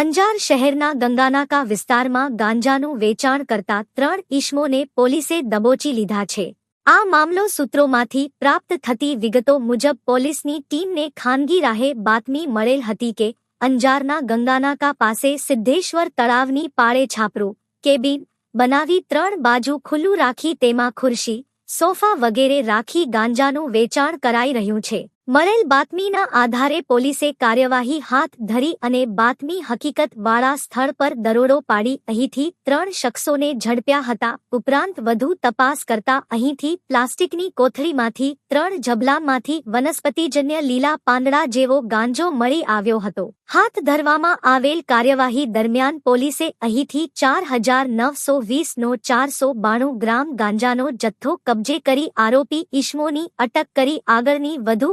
અંજાર શહેરના ગંગાનાકા વિસ્તારમાં ગાંજાનું વેચાણ કરતા ત્રણ ઈશ્મોને પોલીસે દબોચી લીધા છે. આ મામલો સૂત્રોમાંથી પ્રાપ્ત થતી વિગતો મુજબ પોલીસની ટીમને ખાનગી રાહે બાતમી મળેલ હતી કે અંજારના ગંગાનાકા પાસે સિદ્ધેશ્વર તળાવની પાળે છાપરું, કેબિન બનાવી ત્રણ બાજુ ખુલ્લું રાખી તેમાં ખુરશી, સોફા વગેરે રાખી ગાંજાનું વેચાણ કરાઈ રહ્યું છે. મળેલ બાતમીના આધારે પોલીસે કાર્યવાહી હાથ ધરી અને બાતમી હકીકત વાળા સ્થળ પર દરોડો પાડી અહીંથી ત્રણ શખ્સોને ઝડપ્યા હતા. ઉપરાંત વધુ તપાસ કરતા અહીંથી પ્લાસ્ટિકની કોથળીમાંથી ત્રણ જબલામાંથી વનસ્પતિજન્ય લીલા પાંદડા જેવો ગાંજો મળી આવ્યો હતો. હાથ ધરવામાં આવેલ કાર્યવાહી દરમિયાન પોલીસે અહીંથી ચાર હજાર નવસો વીસનો ચારસો બાણું ગ્રામ ગાંજાનો જથ્થો કબજે કરી આરોપી ઈશ્મોની અટક કરી આગળની વધુ